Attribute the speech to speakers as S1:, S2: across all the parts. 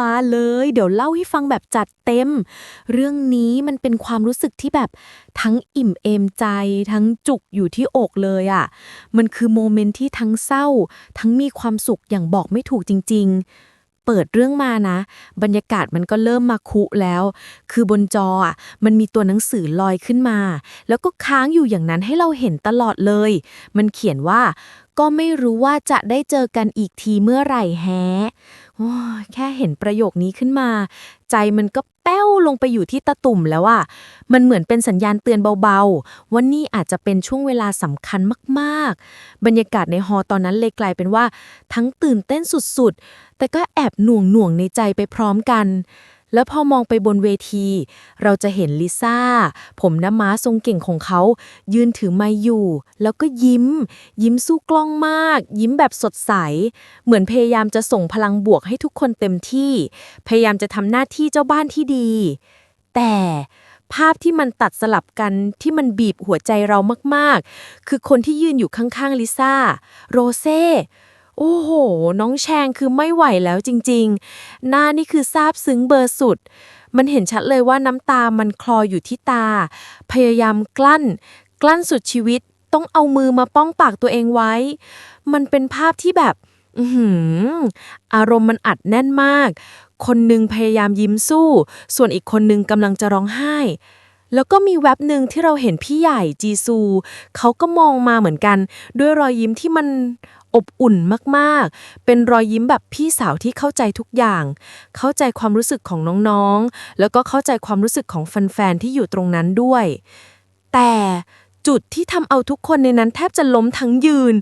S1: มาเลย เดี๋ยวเล่าให้ฟังแบบจัดเต็ม เรื่องนี้มันเป็นความรู้สึกที่แบบทั้งอิ่มเอมใจ ทั้งจุกอยู่ที่อกเลยอะ่ะ มันคือโมเมนต์ที่ทั้งเศร้า ทั้งมีความสุขอย่างบอกไม่ถูกจริง ๆเปิดเรื่องมานะ บรรยากาศมันก็เริ่มมาคุแล้ว คือบนจออะมันมีตัวหนังสือลอยขึ้นมา แล้วก็ค้างอยู่อย่างนั้นให้เราเห็นตลอดเลย มันเขียนว่า ก็ไม่รู้ว่าจะได้เจอกันอีกทีเมื่อไหร่แฮะ แค่เห็นประโยคนี้ขึ้นมา ใจมันก็แป้วลงไปอยู่ที่ตะตุ่มแล้วอะมันเหมือนเป็นสัญญาณเตือนเบาๆ ว่านี่อาจจะเป็นช่วงเวลาสำคัญมากๆ บรรยากาศในฮอตอนนั้นเลยกลายเป็นว่า ทั้งตื่นเต้นสุดๆ แต่ก็แอบหน่วงหน่วงๆในใจไปพร้อมกัน แล้วพอมองไปบนเวที เราจะเห็นลิซ่า ผมน้ำม้าทรงเก่งของเขา ยืนถือไม้อยู่ แล้วก็ยิ้ม ยิ้มสู้กล้องมาก ยิ้มแบบสดใส เหมือนพยายามจะส่งพลังบวกให้ทุกคนเต็มที่ พยายามจะทำหน้าที่เจ้าบ้านที่ดี แต่ภาพที่มันตัดสลับกันที่มันบีบหัวใจเรามาก ๆ คือคนที่ยืนอยู่ข้าง ๆ ลิซ่า โรเซ่ โอ้โห น้องแชงคือไม่ไหวแล้วจริงๆ หน้านี่คือซาบซึ้งเบอร์สุด มันเห็นชัดเลยว่าน้ำตามันคลออยู่ที่ตา พยายามกลั้น กลั้นสุดชีวิต ต้องเอามือมาป้องปากตัวเองไว้ มันเป็นภาพที่แบบ อือหืออารมณ์มันอัดแน่นมาก คนหนึ่งพยายามยิ้มสู้ ส่วนอีกคนหนึ่งกำลังจะร้องไห้ แล้วก็มีแว็บหนึ่งที่เราเห็นพี่ใหญ่จีซู เขาก็มองมาเหมือนกัน ด้วยรอยยิ้มที่มันอบอุ่นมากๆ เป็นรอยยิ้มแบบพี่สาวที่เข้าใจทุกอย่าง เข้าใจความรู้สึกของน้องๆ แล้วก็เข้าใจความรู้สึกของแฟนๆ ที่อยู่ตรงนั้นด้วย แต่จุดที่ทำเอาทุกคนในนั้นแทบจะล้มทั้งยืน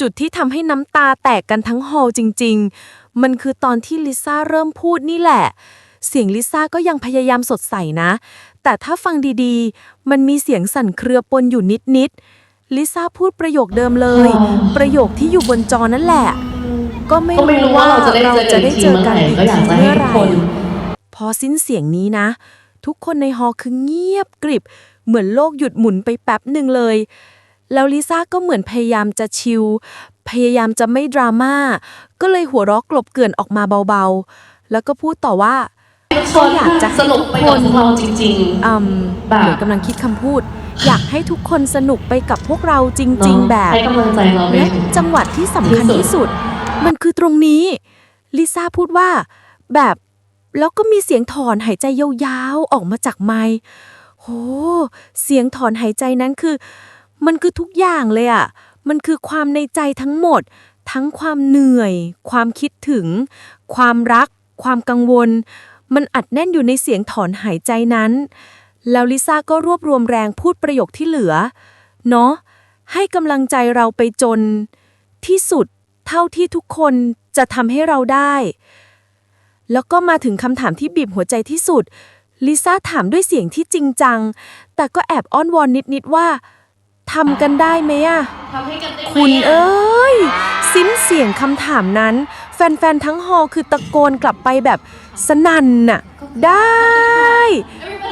S1: จุดที่ทำให้น้ำตาแตกกันทั้งฮอลจริง ๆ มันคือตอนที่ลิซ่าเริ่มพูดนี่แหละ เสียงลิซ่าก็ยังพยายามสดใสนะ แต่ถ้าฟังดีๆ มันมีเสียงสั่นเครือปนอยู่นิดๆ ลิซ่าพูดประโยคเดิมเลย ประโยคที่อยู่บนจอนั่นแหละ ก็ไม่
S2: ก็ไม่รู้ว่าเราจะได้เจอกันอีกทีเมื่อไหร่ก็อยากจะให้ทุกคน
S1: พอสิ้นเสียงนี้นะ ทุกคนในฮอลล์คือเงียบกริบ เหมือนโลกหยุดหมุนไปแป๊บหนึ่งเลย แล้วลิซ่าก็เหมือนพยายามจะชิล พยายามจะไม่ดราม่า ก็เลยหัวเราะกลบเกลื่อนออกมาเบาๆ แล้วก็พูดต่อว่า
S2: ทุกคน
S1: อยากจะให้
S2: สนุกไปกับพวกเราจริง
S1: อืม
S2: แบบ
S1: เหมือนกำลังคิดคำพูด อยากให้ทุกคนสนุกไปกับพวกเราจ
S2: ๆ
S1: ริง
S2: เนาะ
S1: ๆแบบ
S2: ให้กำลังใจเราไป
S1: และ
S2: ถึง
S1: จังหวัดที่สำคัญ
S2: ที่สุด
S1: ที่สุด มันคือตรงนี้ลิซ่าพูดว่า แบบแล้วก็มีเสียงถอนหายใจยาวๆออกมาจากไมค์โหเสียงถอนหายใจนั้นคือ มันคือทุกอย่างเลยอะมันคือความในใจทั้งหมด ทั้งความเหนื่อย ความคิดถึง ความรัก ความกังวล มันอัดแน่นอยู่ในเสียงถอนหายใจนั้น แล้วลิซ่าก็รวบรวมแรงพูดประโยคที่เหลือ เนาะให้กำลังใจเราไปจน ที่สุดเท่าที่ทุกคนจะทำให้เราได้ แล้วก็มาถึงคำถามที่บีบหัวใจที่สุด ลิซ่าถามด้วยเสียงที่จริงจัง แต่ก็แอบอ้อนวอนนิด ๆ ว่าทำกันได้ไหมอะ
S2: ทำให้กันได้ไหม
S1: คุณเอ้ย สิ้นเสียงคำถามนั้น แฟน ๆ ทั้งฮอล์คือตะโกนกลับไปแบบสนั่นน่ะ ได้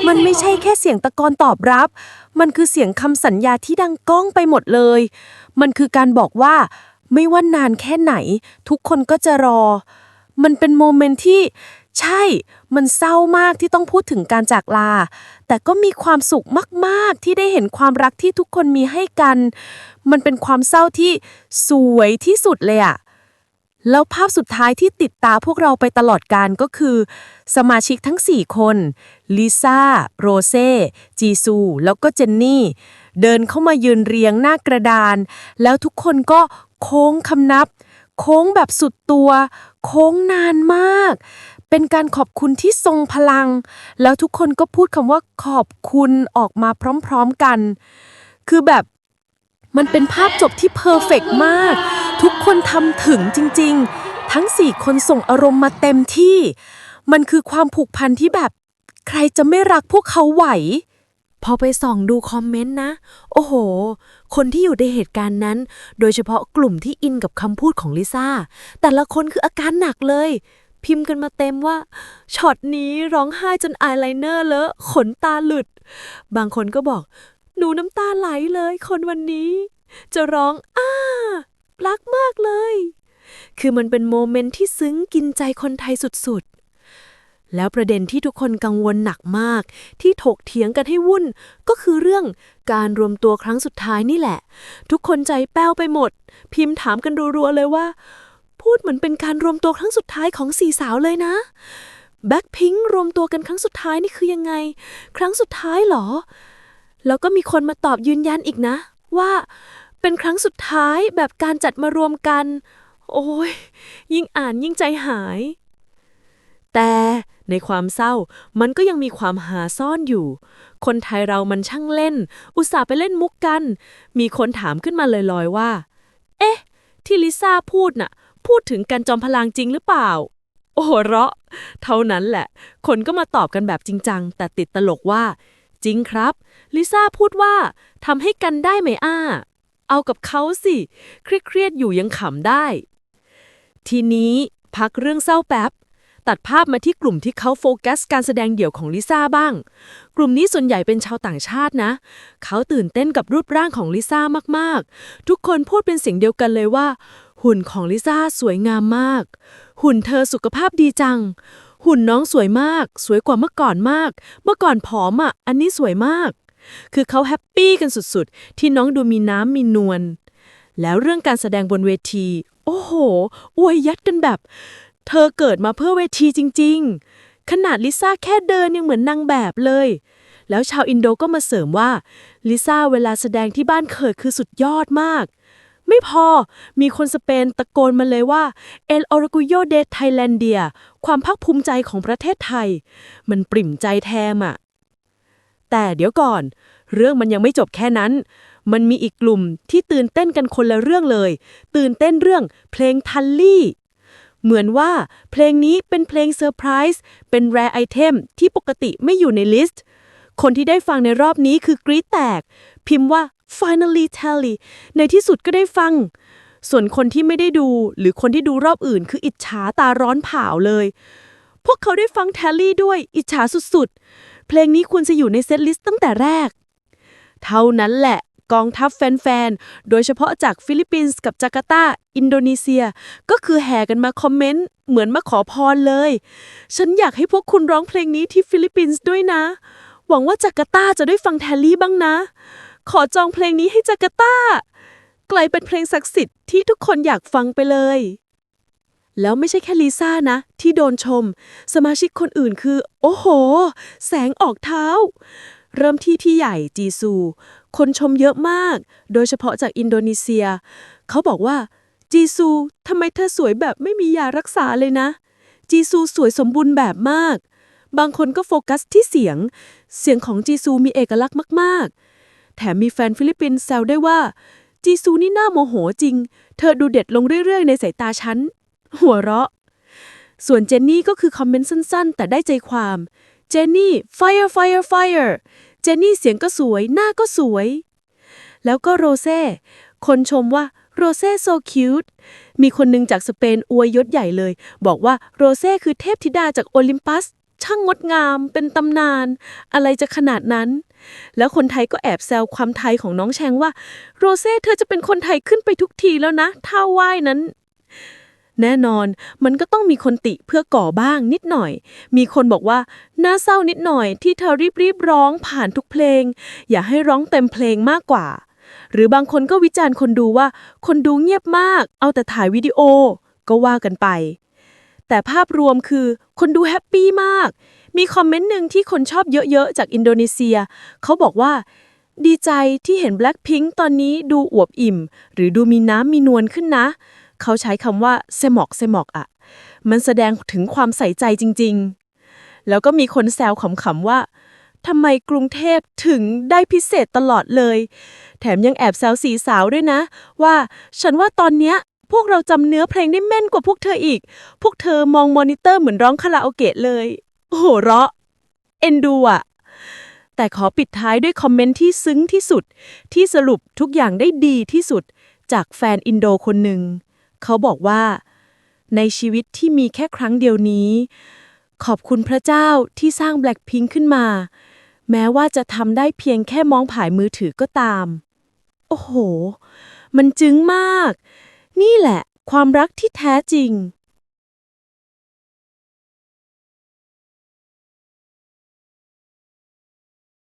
S1: มันไม่ใช่แค่เสียงตะโกนตอบรับ มันคือเสียงคำสัญญาที่ดังก้องไปหมดเลย มันคือการบอกว่า ไม่ว่านานแค่ไหน ทุกคนก็จะรอ มันเป็นโมเมนต์ที่ใช่ มันเศร้ามากที่ต้องพูดถึงการจากลา แต่ก็มีความสุขมาก ๆ ที่ได้เห็นความรักที่ทุกคนมีให้กัน มันเป็นความเศร้าที่สวยที่สุดเลยอะแล้วภาพสุดท้ายที่ติดตาพวกเราไปตลอดการก็คือ สมาชิกทั้ง 4 คน ลิซ่า โรเซ่ จีซู แล้วก็เจนนี่ เดินเข้ามายืนเรียงหน้ากระดาน แล้วทุกคนก็โค้งคำนับ โค้งแบบสุดตัว โค้งนานมาก เป็นการขอบคุณที่ทรงพลัง แล้วทุกคนก็พูดคำว่าขอบคุณออกมาพร้อมๆกัน คือแบบมันเป็นภาพจบที่เพอร์เฟกต์มาก ทุกคนทำถึงจริงๆ ทั้งสี่คนส่งอารมณ์มาเต็มที่ มันคือความผูกพันที่แบบ ใครจะไม่รักพวกเขาไหว พอไปส่องดูคอมเมนต์นะ โอ้โห คนที่อยู่ในเหตุการณ์นั้น โดยเฉพาะกลุ่มที่อินกับคำพูดของลิซ่า แต่ละคนคืออาการหนักเลย พิมพ์กันมาเต็มว่าช็อตนี้ร้องไห้จนอายไลเนอร์เลอะขนตาหลุด บางคนก็บอก หนูน้ำตาไหลเลยคนวันนี้ จะร้องอ้ารักมากเลย คือมันเป็นโมเมนต์ที่ซึ้งกินใจคนไทยสุดๆ แล้วประเด็นที่ทุกคนกังวลหนักมาก ที่ถกเถียงกันให้วุ่น ก็คือเรื่องการรวมตัวครั้งสุดท้ายนี่แหละ ทุกคนใจแป้วไปหมด พิมพ์ถามกันรัวๆเลยว่า พูดเหมือนเป็นการรวมตัวครั้งสุดท้ายของสี่สาวเลยนะแบ็คพิงรวมตัวกันครั้งสุดท้ายนี่คือยังไง ครั้งสุดท้ายเหรอ แล้วก็มีคนมาตอบยืนยันอีกนะ ว่าเป็นครั้งสุดท้ายแบบการจัดมารวมกัน โอ้ยยิ่งอ่านยิ่งใจหาย แต่ในความเศร้ามันก็ยังมีความหาซ่อนอยู่ คนไทยเรามันช่างเล่น อุตส่าห์ไปเล่นมุกกัน มีคนถามขึ้นมาลอยๆว่า เอ๊ะ ที่ลิซ่าพูดน่ะ พูดถึงกันจอมพลังจริงหรือเปล่า โอ้โหเราะ เท่านั้นแหละ คนก็มาตอบกันแบบจริงจัง แต่ติดตลกว่า จริงครับ ลิซ่าพูดว่าทำให้กันได้ไหมอ้า เอากับเขาสิเครียดๆอยู่ยังขำได้ ทีนี้พักเรื่องเศร้าแป๊บ ตัดภาพมาที่กลุ่มที่เขาโฟกัสการแสดงเดี่ยวของลิซ่าบ้าง กลุ่มนี้ส่วนใหญ่เป็นชาวต่างชาตินะ เขาตื่นเต้นกับรูปร่างของลิซ่ามากๆ ทุกคนพูดเป็นเสียงเดียวกันเลยว่า หุ่นของลิซ่าสวยงามมาก หุ่นเธอสุขภาพดีจัง หุ่นน้องสวยมาก สวยกว่าเมื่อก่อนมาก เมื่อก่อนผอมอะ อันนี้สวยมาก คือเขาแฮปปี้กันสุดๆ ที่น้องดูมีน้ำมีนวล แล้วเรื่องการแสดงบนเวที โอ้โห อวยยัดกันแบบ เธอเกิดมาเพื่อเวทีจริง ๆ ขนาดลิซ่าแค่เดินยังเหมือนนางแบบเลย แล้วชาวอินโดก็มาเสริมว่าลิซ่าเวลาแสดงที่บ้านเกิดคือสุดยอดมาก ไม่พอมีคนสเปนตะโกนมาเลยว่า El Orgullo de Thailandia ความภาคภูมิใจของประเทศไทย มันปริ่มใจแทมอะแต่เดี๋ยวก่อน เรื่องมันยังไม่จบแค่นั้นมันมีอีกกลุ่มที่ตื่นเต้นกันคนละเรื่องเลย ตื่นเต้นเรื่องเพลงทัลลี่ เหมือนว่าเพลงนี้เป็นเพลงเซอร์ไพรส์เป็นแรไอเทมที่ปกติไม่อยู่ในลิสต์ คนที่ได้ฟังในรอบนี้คือกรี๊ดแตก พิมพ์ว่า finally tally ในที่สุดก็ได้ฟัง ส่วนคนที่ไม่ได้ดู หรือคนที่ดูรอบอื่น คืออิจฉาตาร้อนเผาเลย พวกเขาได้ฟังแทลลี่ด้วยอิจฉาสุดๆ เพลงนี้ควรจะอยู่ในเซตลิสต์ตั้งแต่แรก เท่านั้นแหละ กองทัพแฟนๆ โดยเฉพาะจากฟิลิปปินส์กับจาการ์ตา อินโดนีเซีย ก็คือแห่กันมาคอมเมนต์ เหมือนมาขอพรเลย ฉันอยากให้พวกคุณร้องเพลงนี้ที่ฟิลิปปินส์ด้วยนะ หวังว่าจาการ์ตาจะได้ฟังแทลลี่บ้างนะ ขอจองเพลงนี้ให้จาการ์ตากลายเป็นเพลงศักดิ์สิทธิ์ที่ทุกคนอยากฟังไปเลย แล้วไม่ใช่แค่ลิซ่านะ ที่โดนชม สมาชิกคนอื่นคือ โอ้โห แสงออกเท้า เริ่มที่พี่ใหญ่จีซู คนชมเยอะมาก โดยเฉพาะจากอินโดนีเซีย เขาบอกว่า จีซูทำไมเธอสวยแบบไม่มียารักษาเลยนะ จีซูสวยสมบูรณ์แบบมาก บางคนก็โฟกัสที่เสียง เสียงของจีซูมีเอกลักษณ์มาก ๆ แถมมีแฟนฟิลิปปินส์แซวได้วยว่า จีซูนี่น่าโมโหจริง เธอดูเด็ดลงเรื่อย ๆ ในสายตาฉัน หัวเราะ ส่วนเจนนี่ก็คือคอมเมนต์สั้น ๆ แต่ได้ใจความ เจนนี่ fire fire fire เจนนี่เสียงก็สวย หน้าก็สวย แล้วก็โรเซ่ คนชมว่าโรเซ่ so cute มีคนหนึงจากสเปนอวยยศใหญ่เลย บอกว่าโรเซ่คือเทพธิดาจากโอลิมปัส ช่างงดงาม เป็นตำนาน อะไรจะขนาดนั้น แล้วคนไทยก็แอบแซวความไทยของน้องแชงว่า โรเซ่เธอจะเป็นคนไทยขึ้นไปทุกทีแล้วนะท่าว่ายนั้น แน่นอน มันก็ต้องมีคนติเพื่อก่อบ้างนิดหน่อย มีคนบอกว่า น่าเศร้านิดหน่อยที่เธอรีบๆร้องผ่านทุกเพลง อย่าให้ร้องเต็มเพลงมากกว่า หรือบางคนก็วิจารณ์คนดูว่า คนดูเงียบมาก เอาแต่ถ่ายวิดีโอ ก็ว่ากันไป แต่ภาพรวมคือ คนดูแฮปปี้มาก มีคอมเมนต์หนึ่งที่คนชอบเยอะๆจากอินโดนีเซีย เขาบอกว่าดีใจที่เห็น Blackpink ตอนนี้ดูอวบอิ่ม หรือดูมีน้ำมีนวลขึ้นนะ เขาใช้คำว่าเซมอกเซมอกอะมันแสดงถึงความใส่ใจจริง ๆ แล้วก็มีคนแซวขำๆว่าทำไมกรุงเทพถึงได้พิเศษตลอดเลย แถมยังแอบแซวสีสาวด้วยนะ ว่าฉันว่าตอนเนี้ยพวกเราจำเนื้อเพลงได้แม่นกว่าพวกเธออีก พวกเธอมองมอนิเตอร์เหมือนร้องคาราโอเกะเลยโอ้โหเราะ เอ็นดูอะแต่ขอปิดท้ายด้วยคอมเมนต์ที่ซึ้งที่สุด ที่สรุปทุกอย่างได้ดีที่สุด จากแฟนอินโดคนหนึ่ง เขาบอกว่า ในชีวิตที่มีแค่ครั้งเดียวนี้ ขอบคุณพระเจ้าที่สร้างแบล็คพิงขึ้นมา แม้ว่าจะทำได้เพียงแค่มองผ่ายมือถือก็ตาม โอ้โห มันจึ้งมาก นี่แหละ ความรักที่แท้จริง